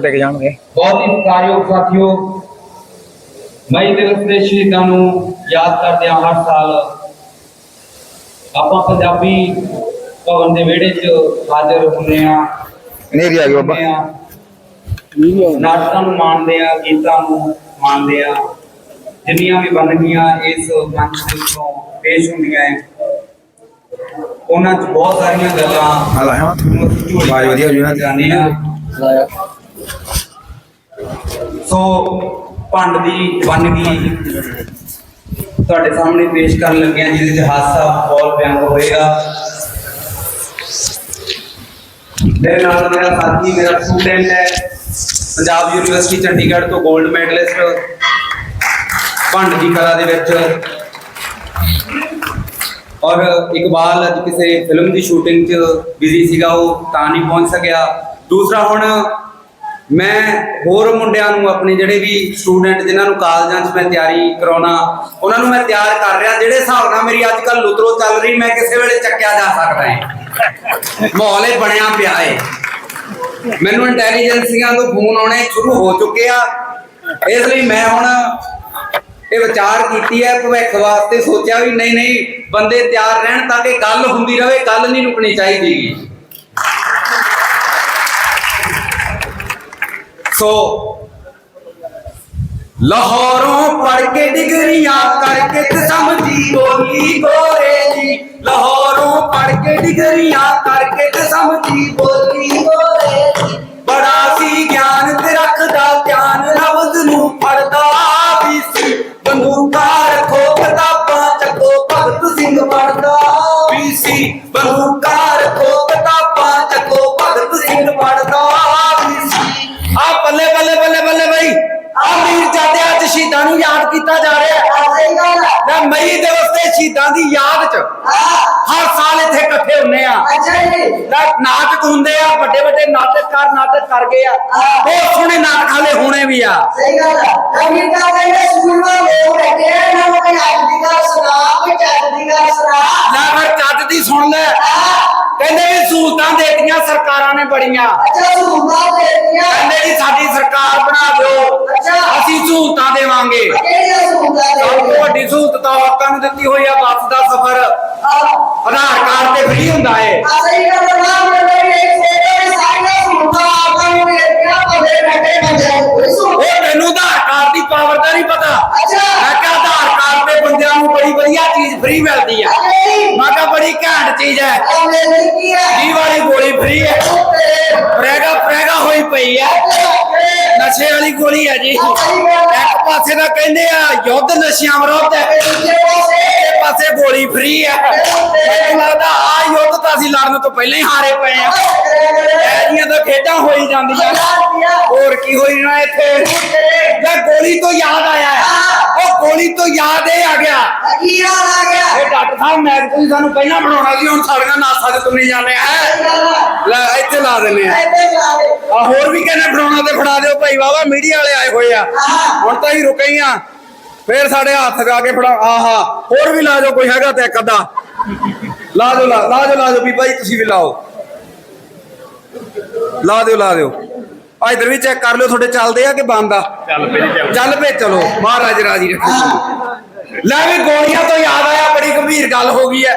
ਟਿਕ ਜਾਣਗੇ। ਬਹੁਤ ਹੀ ਸਤਿਕਾਰਯੋਗ ਸਾਥੀਓ ਮਈ ਦਿਵਸ ਦੇ ਸ਼ਹੀਦਾਂ ਨੂੰ ਯਾਦ ਕਰਦੇ ਹਾਂ ਹਰ ਸਾਲ। ਆਪਾਂ ਪੰਜਾਬੀ ਭਵਨ ਦੇ ਵਿਹੜੇ 'ਚ ਹਾਜ਼ਰ ਹੁੰਦੇ ਆ ਨੇਰੀ ਆ ਗਈ ਬਾਬਾ। ਨਾਟਕਾਂ ਨੂੰ ਮਾਣਦੇ ਆ ਗੀਤਾਂ ਨੂੰ ਮਾਣਦੇ ਆ ਜਿੰਨੀਆਂ ਵੀ ਬਣਨੀਆਂ ਇਸ ਮੰਚ ਦੇ ਉੱਤੋਂ ਪੇਸ਼ ਹੁੰਦੀਆਂ ਹੈ। ਉਹਨਾਂ 'ਚ ਬਹੁਤ ਸਾਰੀਆਂ ਗੱਲਾਂ ਆ ਲਾਇਆ ਆਵਾਜ਼ ਵਧੀਆ ਹੋ ਜੂ ਨਾ। ਜਾਂਦੀਆਂ ਸੋ ਭੰਡ ਦੀ ਵੰਨਗੀ ਤੁਹਾਡੇ ਸਾਹਮਣੇ ਪੇਸ਼ ਕਰਨ ਲੱਗਿਆ ਜਿਹਦੇ ਚ ਹਾਸਾ ਬੋਲ ਬਿਆਨ ਹੋਏਗਾ। ਮੇਰੇ ਨਾਲ ਮੇਰਾ ਸਾਥੀ, ਮੇਰਾ ਸਟੂਡੈਂਟ ਹੈ, ਪੰਜਾਬ ਯੂਨੀਵਰਸਿਟੀ ਚੰਡੀਗੜ੍ਹ ਤੋਂ 골ਡ ਮੈਡਲਿਸਟ ਭੰਡ ਦੀ ਕਲਾ ਦੇ ਵਿੱਚ। ਔਰ ਇਕਬਾਲ ਅੱਜ ਕਿਸੇ ਫਿਲਮ ਦੀ ਸ਼ੂਟਿੰਗ 'ਚ ਬਿਜ਼ੀ ਸੀਗਾ, ਉਹ ਤਾਂ ਨਹੀਂ ਪਹੁੰਚ ਸਕਿਆ। ਦੂਸਰਾ ਹੁਣ ਮੈਂ ਹੋਰ ਮੁੰਡਿਆਂ ਨੂੰ ਆਪਣੇ ਜਿਹੜੇ ਵੀ ਸਟੂਡੈਂਟ ਜਿਨ੍ਹਾਂ ਨੂੰ ਕਾਲਜਾਂ 'ਚ ਮੈਂ ਤਿਆਰੀ ਕਰਾਉਣਾ, ਉਹਨਾਂ ਨੂੰ ਮੈਂ ਤਿਆਰ ਕਰ ਰਿਹਾ, ਜਿਹੜੇ ਹਿਸਾਬ ਨਾਲ ਮੇਰੀ ਅੱਜ ਕੱਲ ਲੁਤਰੋ ਚੱਲ ਰਹੀ, ਮੈਂ ਕਿਸੇ ਵੇਲੇ ਚੱਕਿਆ ਜਾ ਸਕਦਾ ਹੈ ਮਾਹੌਲ ਇਹ ਬਣਿਆ ਪਿਆ ਹੈ ਮੈਨੂੰ ਇੰਟੈਲੀਜੈਂਸੀਆਂ ਤੋਂ ਫੋਨ ਆਉਣੇ ਸ਼ੁਰੂ ਹੋ ਚੁੱਕੇ ਆ। ਇਸ ਲਈ ਮੈਂ ਹੁਣ ਇਹ ਵਿਚਾਰ ਕੀਤੀ ਹੈ, ਭਵਿੱਖ ਵਾਸਤੇ ਸੋਚਿਆ ਵੀ ਨਹੀਂ ਨਹੀਂ, ਬੰਦੇ ਤਿਆਰ ਰਹਿਣ ਤਾਂ ਕਿ ਗੱਲ ਹੁੰਦੀ ਰਹੇ ਗੱਲ ਨਹੀਂ ਰੁਕਣੀ ਚਾਹੀਦੀ। ਸੋ ਲਾਹੌਰੋਂ ਪੜ ਕੇ ਡਿਗਰੀਆਂ ਕਰਕੇ ਤੇ ਸਮਝੀ ਬੋਲੀ ਗੋਰੇ ਜੀ ਲਾਹੌਰੋਂ ਪੜ ਕੇ ਡਿਗਰੀਆਂ ਕਰਕੇ ਤੇ ਸਮਝੀ ਬੋਲੀ ਗੋਰੇ ਜੀ ਬੜਾ ਸੀ ਗਿਆਨ ਤੇ ਰੱਖਦਾ ਧਿਆਨ, ਲਫ਼ਜ਼ ਨੂੰ ਪੜਦਾ ਵੀ ਸੀ। ਬੰਦੂਕਾਂ ਰੱਖੋ, ਕਿਤਾਬਾਂ ਚੱਕੋ, ਭਗਤ ਸਿੰਘ ਪੜਦਾ ਵੀ ਸੀ। ਬੰਦੂਕਾਂ ਰੱਖੋ, ਕਿਤਾਬਾਂ ਚੱਕੋ, ਭਗਤ ਸਿੰਘ ਪੜਦਾ ਨੂੰ ਯਾਦ ਕੀਤਾ ਜਾ ਰਿਹਾ ਹੈ ਮੈਂ ਮਈ ਦਿਵਸ ਤੇ ਸ਼ਹੀਦਾਂ ਦੀ ਯਾਦ ਚ ਹਰ ਸਾਲ ਇੱਥੇ ਇਕੱਠੇ ਹੁੰਨੇ ਆ। ਨਾ- ਨਾਟਕ ਹੁੰਦੇ ਆ ਵੱਡੇ ਵੱਡੇ ਨਾਟਕਕਾਰ ਨਾਟਕ ਕਰ ਗਏ ਆ। ਬਹੁਤ ਸੋਹਣੇ ਨਾਟਕ ਹਾਲੇ ਹੋਣੇ ਵੀ ਆ। ਲੈ ਫਿਰ ਚੱਜ ਦੀ ਸੁਣ ਲੈ। ਕਹਿੰਦੇ ਵੀ ਸਹੂਲਤਾਂ ਦੇਤੀਆਂ ਸਰਕਾਰਾਂ ਨੇ ਬੜੀਆਂ। ਕਹਿੰਦੇ ਜੀ ਸਾਡੀ ਸਰਕਾਰ ਬਣਾ ਦਿਓ। ਅਸੀਂ ਸਹੂਲਤਾਂ ਦੇਵਾਂਗੇ। ਸਭ ਤੋਂ ਵੱਡੀ ਸਹੂਲਤ ਤਾਂ ਲੋਕਾਂ ਨੂੰ ਦਿੱਤੀ ਹੋਈ ਆ ਬੱਸ ਦਾ ਸਫ਼ਰ। ਆਧਾਰ ਕਾਰਡ ਤੇ ਫ੍ਰੀ ਹੁੰਦਾ ਏ। ਉਹ ਮੈਨੂੰ ਆਧਾਰ ਕਾਰਡ ਦੀ ਪਾਵਰ ਦਾ ਨਹੀਂ ਪਤਾ। ਮੈਂ ਕਿਹਾ ਆਧਾਰ ਕਾਰਡ ਤੇ ਬੰਦਿਆਂ ਨੂੰ ਬੜੀ ਵਧੀਆ ਚੀਜ਼ ਫ੍ਰੀ ਮਿਲਦੀ ਆ। ਮੈਂ ਕਿਹਾ ਬੜੀ ਘੈਂਟ ਚੀਜ਼ ਹੈ ਜੀ ਵਾਲੀ ਗੋਲੀ ਫ੍ਰੀ ਹੈ ਪ੍ਰੈਗਾ ਪ੍ਰੈਗਾ ਹੋਈ ਪਈ ਹੈ ਨਸ਼ੇ ਵਾਲੀ ਗੋਲੀ ਹੈ ਜੀ। ਇੱਕ ਪਾਸੇ ਦਾ ਕਹਿੰਦੇ ਆ, ਯੁੱਧ ਨਸ਼ਿਆਂ ਵਿਰੁੱਧ ਹੈ। ਇੱਕ ਪਾਸੇ ਗੋਲੀ ਫ੍ਰੀ ਹੈ। ਮੈਨੂੰ ਲੱਗਦਾ ਆ ਯੁੱਧ ਤਾਂ ਅਸੀਂ ਲੜਨ ਤੋਂ ਪਹਿਲਾਂ ਹੀ ਹਾਰੇ ਪਏ ਆ। ਐਡੀਆਂ ਤਾਂ ਖੇਡਾਂ ਹੋਈ ਜਾਂਦੀਆਂ। ਹੋਰ ਕੀ ਹੋਈ ਨਾ ਇੱਥੇ? ਮੈਂ ਗੋਲੀ ਤੋਂ ਯਾਦ ਆਇਆ ਉਹ ਗੋਲੀ ਤੋਂ ਯਾਦ ਇਹ ਆ ਗਿਆ। ਡਾਕਟਰ ਸਾਹਿਬ ਮੈਂ ਤੁਸੀਂ ਸਾਨੂੰ ਪਹਿਲਾਂ ਬਣਾਉਣਾ ਸੀ ਹੁਣ ਸਾਡੀਆਂ ਨਾਸਾਂ ਚ ਤੁੰਨੀ ਜਾਂਦੇ ਆ। ਲੈ ਇੱਥੇ ਲਾ ਦਿੰਨੇ ਆ। ਆ ਹੋਰ ਵੀ ਕਹਿੰਦੇ ਬਣਾਉਣਾ ਤੇ ਫੜਾ ਦਿਓ ਭਾਈ ਵਾਵਾ ਮੀਡੀਆ ਵਾਲੇ ਆਏ ਹੋਏ ਆ। ਹੁਣ ਤਾਂ ਹੀ ਰੁਕੇ ਹੀ ਆ। ਫੇਰ ਸਾਡੇ ਹੱਥ ਗਾ ਕੇ ਫੜਾ ਆਹਾ ਹੋਰ ਵੀ ਲਾ ਦਿਓ ਕੋਈ ਹੈਗਾ ਤੇ ਇੱਕ ਅੱਧਾ। ਲਾ ਦਿਓ ਲਾ ਲਾ ਦਿਓ ਲਾ ਦਿਓ ਵੀ ਭਾਈ ਤੁਸੀਂ ਵੀ ਲਾਓ। ਲਾ ਦਿਓ ਲਾ ਦਿਓ। ਆ ਇਧਰ ਵੀ ਚੈੱਕ ਕਰ ਲਿਓ ਤੁਹਾਡੇ ਚੱਲਦੇ ਆ ਕਿ ਬੰਦ ਆ? ਚੱਲ ਪਏ ਚਲੋ ਮਹਾਰਾਜ ਰਾਜੀ ਰੱਖੋ। ਲੈ ਵੀ ਗੋਲੀਆਂ ਤੋਂ ਯਾਦ ਆਇਆ ਬੜੀ ਗੰਭੀਰ ਗੱਲ ਹੋ ਗਈ ਹੈ।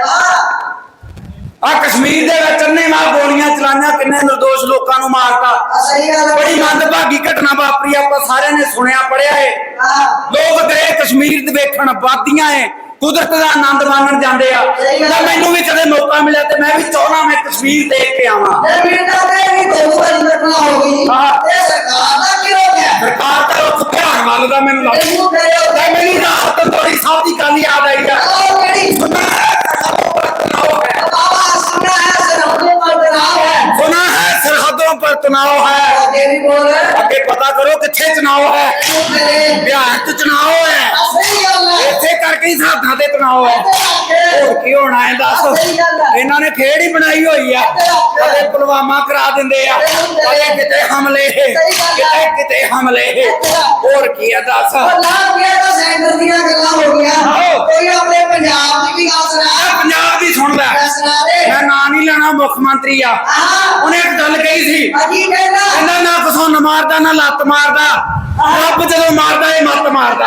ਆ ਕਸ਼ਮੀਰ ਦੇ ਵਿੱਚ ਅੰਨੇ ਨਾਲ ਗੋਲੀਆਂ ਚਲਾਈਆਂ ਕਿੰਨੇ ਨਿਰਦੋਸ਼ ਲੋਕਾਂ ਨੂੰ ਮਾਰਤਾ। ਬੜੀ ਮੰਦਭਾਗੀ ਘਟਨਾ ਵਾਪਰੀ ਆਪਾਂ ਸਾਰਿਆਂ ਨੇ ਸੁਣਿਆ ਪੜਿਆ ਏ ਲੋਕ ਗਏ ਕਸ਼ਮੀਰ ਦੇ ਵੇਖਣ ਵਾਦੀਆਂ ਏ ਕੁਦਰਤ ਦਾ ਆਨੰਦ ਮਾਣਨ ਜਾਂਦੇ ਆ। ਤਾਂ ਮੈਨੂੰ ਵੀ ਕਦੇ ਮੌਕਾ ਮਿਲਿਆ ਤੇ ਮੈਂ ਵੀ ਚਾਹਣਾ ਮੈਂ ਕਸ਼ਮੀਰ ਦੇਖ ਕੇ ਆਵਾਂ। ਸਰਕਾਰ ਦਾ ਉਹ ਧਿਆਨ ਵੱਲ ਦਾ ਮੈਨੂੰ ਲੱਗਦਾ ਤੇ ਮੈਨੂੰ ਰਾਤ ਥੋੜੀ ਸਾਹਿਬ ਦੀ ਗੱਲ ਯਾਦ ਆਈ ਆ। ਸੁਣਾ ਹੈ? ਸਰਹੱਦੋਂ ਪਰ ਤਣਾਅ ਹੈ। ਅੱਗੇ ਪਤਾ ਕਰੋ ਕਿੱਥੇ ਚੁਣਾਵ ਹੈ। ਬਿਹਾਰ ਚ ਚੁਣਾਵ ਹੈ। ਇੱਥੇ ਕਰਕੇ ਹੀ ਸਾਧਾਂ ਤੇ ਤਣਾਅ ਹੈ ਹੋਰ ਕੀ ਹੋਣਾ ਹੈ ਦੱਸ। ਇਹਨਾਂ ਨੇ ਖੇਡ ਹੀ ਬਣਾਈ ਹੋਈ ਆ। ਕਦੇ ਪੁਲਵਾਮਾ ਕਰਾ ਦਿੰਦੇ ਆ। ਕਦੇ ਕਿਤੇ ਹਮਲੇ। ਕਿਤੇ ਕਿਤੇ ਹਮਲੇ। ਹੋਰ ਕੀ ਆ ਦੱਸ। ਸੈਂਟਰ ਦੀਆਂ ਗੱਲਾਂ ਹੋ ਗਈਆਂ। ਕੋਈ ਆਪਣੇ ਪੰਜਾਬ ਦੀ ਵੀ ਗੱਲ ਸੁਣਾ। ਪੰਜਾਬ ਦੀ ਸੁਣ ਲੈ। ਮੈਂ ਨਾਂ ਨਹੀਂ ਲੈਣਾ ਮੁੱਖ ਮੰਤਰੀ ਆ। ਉਹਨੇ ਇੱਕ ਗੱਲ ਕਹੀ ਸੀ। ਕਹਿੰਦਾ? ਨਾ ਕਸੋਂ ਮਾਰਦਾ ਨਾ ਲੱਤ ਮਾਰਦਾ। ਰੱਬ ਜਦੋਂ ਮਾਰਦਾ ਇਹ ਮੱਤ ਮਾਰਦਾ।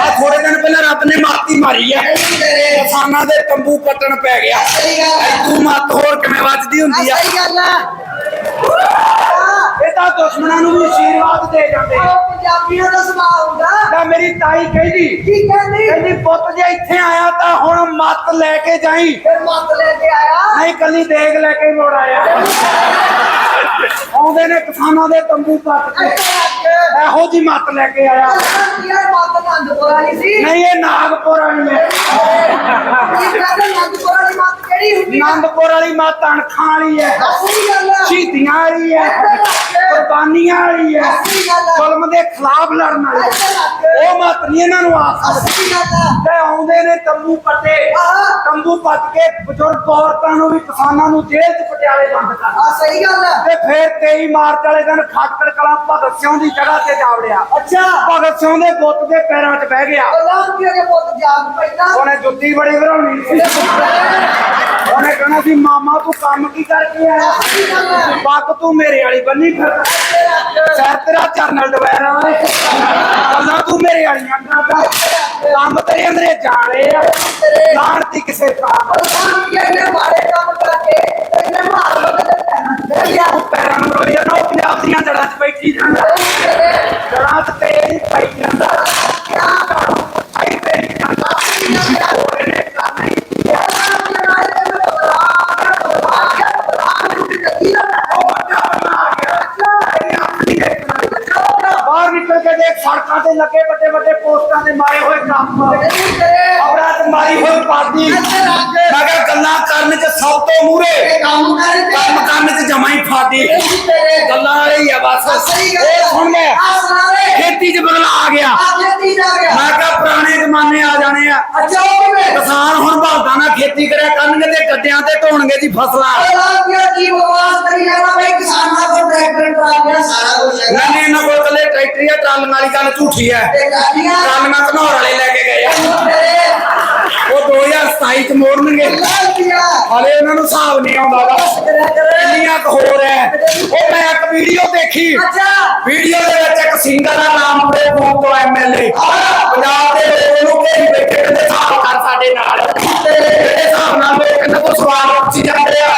ਆ ਥੋੜੇ ਦਿਨ ਪਹਿਲਾਂ ਰੱਬ ਨੇ ਮਾਤੀ ਮਾਰੀ ਆ। ਤੇਰੇ ਕਿਸਾਨਾਂ ਦੇ ਤੰਬੂ ਪੱਟਣ ਪੈ ਗਿਆ। ਸਹੀ ਗੱਲ ਐ ਹੈ ਤੂੰ ਮੱਤ ਹੋਰ ਕਿਵੇਂ ਵੱਜਦੀ ਹੁੰਦੀ ਆ? ਸਹੀ ਗੱਲ ਹੈ ਇਹ ਤਾਂ ਦੁਸ਼ਮਣਾਂ ਨੂੰ ਵੀ ਆਸ਼ੀਰਵਾਦ ਦੇ ਜਾਂਦੇ ਆ। ਉਹ ਪੰਜਾਬੀਆਂ ਦਾ ਸੁਭਾਅ ਹੁੰਦਾ। ਤਾਂ ਮੇਰੀ ਤਾਈ ਕਹਿੰਦੀ ਕੀ ਕਹਿੰਦੀ? ਕਹਿੰਦੀ ਪੁੱਤ ਜੇ ਇੱਥੇ ਆਇਆ ਤਾਂ ਹੁਣ ਮੱਤ ਲੈ ਕੇ ਜਾਈ। ਫਿਰ ਮੱਤ ਲੈ ਕੇ ਆਇਆ? ਨਹੀਂ ਕੱਲੀ ਦੇਗ ਲੈ ਕੇ ਮੋੜ ਆਇਆ। ਆਉਂਦੇ ਨੇ ਕਿਸਾਨਾਂ ਦੇ ਤੰਬੂ ਪੱਟ ਕੇ। ਇਹੋ ਜੀ ਮੱਤ ਲੈ ਕੇ ਆਇਆ। ਯਾਰ ਮੱਤ ਨੰਦਪੁਰ ਵਾਲੀ ਸੀ ਨਹੀਂ ਇਹ ਨਾਗਪੁਰ ਵਾਲੀ ਹੈ ਕੀ ਕਹਿੰਦੇ ਨੰਦਪੁਰ ਵਾਲੀ ਮੱਤ। ਕਿਹੜੀ ਹੁੰਦੀ ਆ ਆਨੰਦਪੁਰ ਵਾਲੀ ਮੱਤ ਅਣਖਾਂ ਵਾਲੀ ਹੈ। ਸਹੀ ਗੱਲ ਹੈ ਸ਼ਹੀਦੀਆਂ ਵਾਲੀ ਹੈ। ਕੁਰਬਾਨੀਆਂ ਵਾਲੀ ਹੈ। ਜ਼ੁਲਮ ਦੇ ਖਿਲਾਫ ਲੜਨ ਵਾਲੀ। ਉਹ ਮੱਤ ਨਹੀਂ ਇਹਨਾਂ ਨੂੰ ਗੱਲ ਹੈ ਤੇ ਆਉਂਦੇ ਨੇ ਤੰਬੂ ਪੱਟੇ। ਤੰਬੂ ਪੱਟ ਕੇ ਬਜ਼ੁਰਗ ਔਰਤਾਂ ਨੂੰ ਵੀ ਕਿਸਾਨਾਂ ਨੂੰ ਜੇਲ੍ਹ 'ਚ ਪਟਿਆਲੇ ਬੰਦ ਕਰ ਆ ਸਹੀ ਗੱਲ ਹੈ। ਤੇ ਫਿਰ 23 ਮਾਰਚ ਵਾਲੇ ਦਿਨ ਖਾਟਰ ਕਲਾ ਭਗਤ ਸਿੰਘ ਦੀ ਜਗ੍ਹਾ ਤੇ ਜਾ ਵੜਿਆ ਅੱਛਾ। ਭਗਤ ਸਿੰਘ ਦੇ ਬੁੱਤ ਦੇ ਪੈਰਾਂ 'ਚ ਬਹਿ ਗਿਆ। ਅੱਲਾਹ ਕੀ ਅਗੇ ਪੁੱਤ ਜਾਗ ਪੈਂਦਾ ਉਹਨੇ ਜੁੱਤੀ ਬੜੀ ਘਰਾਉਣੀ ਸੀ। ਉਹਨੇ ਕਹਿਣਾ ਸੀ ਮਾਮਾ ਤੂੰ ਕੰਮ ਕੀ ਕਰਕੇ ਆਇਆ? ਪੱਗ ਤੂੰ ਮੇਰੇ ਵਾਲੀ ਬੰਨੀ ਫਿਰ। ਸਿਰ ਤੇਰਾ ਚਰਨਲ ਓਏ ਗੱਲਾਂ ਤੂੰ ਮੇਰੇ ਵਾਲੀਆਂ ਕਰਦਾ। ਕੰਮ ਤੇਰੇ ਅੰਦਰੇ ਜਾਣੇ ਆ। ਲਾਣਤੀ ਕਿਸੇ ਕੰਮ ਅੱਲਾਹ ਕੀ ਅਗੇ ਮਾਰੇ ਕੰਮ ਕਰਕੇ ਇਹਨੇ ਮਾਰ ਲੋ ਤੇ ਪੈਰਾਂ ਨੂੰ ਰੋਈ ਨਾ ਉਹ ਪੰਜਾਬ ਦੀਆਂ ਜੜਾਂ 'ਚ ਬੈਠੀ ਜਾਂਦਾ। ਜੜਾਂ 'ਚ ਤੇਰੀ ਪਈ ਜਾਂਦਾ। ਆਈ ਤੇਰੀ ਜਾਂਦਾ। ਉਹਨੇ ਕਰਨਾ ਦੇਖ ਸੜਕਾਂ ਤੇ ਲੱਗੇ ਵੱਡੇ ਵੱਡੇ ਪੋਸਟਾਂ ਤੇ ਮਾਰੇ ਹੋਏ ਕੰਮ ਔਰਾਂ ਤੇ ਮਾਰੀ ਹੋਈ ਪਾਦੀ ਮੈਂ ਕਿਹਾ ਗੱਲਾਂ ਕਰਨ 'ਚ ਸਭ ਤੋਂ ਮੂਰੇ ਕੰਮ ਕਰ ਕੰਮ ਕਰਨ 'ਚ ਜਮਾ ਹੀ ਫਾਦੀ ਤੇਰੇ ਗੱਲਾਂ ਵਾਲੇ ਆ ਬਸ। ਇਹ ਸੁਣ ਲੈ। ਦੇ ਖੇਤੀ 'ਚ ਬਦਲਾ ਆ ਗਿਆ। ਮੈਂ ਕਿਹਾ ਪੁਰਾਣੇ ਜ਼ਮਾਨੇ ਆ ਜਾਣੇ ਆ। ਅੱਛਾ ਕਿਸਾਨ ਹੁਣ ਬਲਦਾਂ ਨਾਲ ਖੇਤੀ ਕਰਿਆ ਕਰਨਗੇ ਤੇ ਗੱਡਿਆਂ ਤੇ ਢੋਣਗੇ ਜੀ ਫਸਲਾਂ। ਕੀ ਬਵਾਸ ਕਰੀ ਜਾਣਾ ਬਈ। ਕਿਸਾਨਾਂ ਕੋਲ ਟਰੈਕਟਰ ਟਰਾਲੀਆਂ ਸਾਰਾ ਕੁਝ ਨਹੀਂ ਇਹਨਾਂ ਕੋਲ ਕੱਲੇ ਟਰੈਕਟਰੀ ਆ ਟਰਾਲੀਆਂ ਵਾਲੀ ਗੱਲ ਝੂਠੀ ਹੈ। ਗਾਲੀਆਂ ਟਰਾਲੀਆਂ ਘਨੌਰ ਵਾਲੇ ਲੈ ਕੇ ਗਏ ਆ। ਉਹ 2027 ਚ ਮੋੜਨਗੇ। ਹਾਲੇ ਉਹਨਾਂ ਨੂੰ ਹਿਸਾਬ ਨਹੀਂ ਆਉਂਦਾ ਤੇਰੇ ਇੰਨੀਆਂ ਕੁ ਹੋਰ ਹੈ। ਉਹ ਮੈਂ ਇੱਕ ਵੀਡੀਓ ਦੇਖੀ। ਵੀਡੀਓ ਦੇ ਵਿੱਚ ਇੱਕ ਸਿੰਗਰ ਦਾ ਨਾਮ ਪੂਰੇ ਫੋਨ ਤੋਂ ਐਮਐਲਏ ਪੰਜਾਬ ਦੇ ਲੋਕ ਨੂੰ ਘੇਰੀ ਬੈਠੇ ਕਹਿੰਦੇ ਹਿਸਾਬ ਕਰ ਸਾਡੇ ਨਾਲ। ਜਿਹੜੇ ਹਿਸਾਬ ਨਾਲ ਲੋਕ ਕਹਿੰਦੇ ਕੋ ਸਵਾਲ ਪੁੱਛੀ ਜਾਂਦੇ ਆ।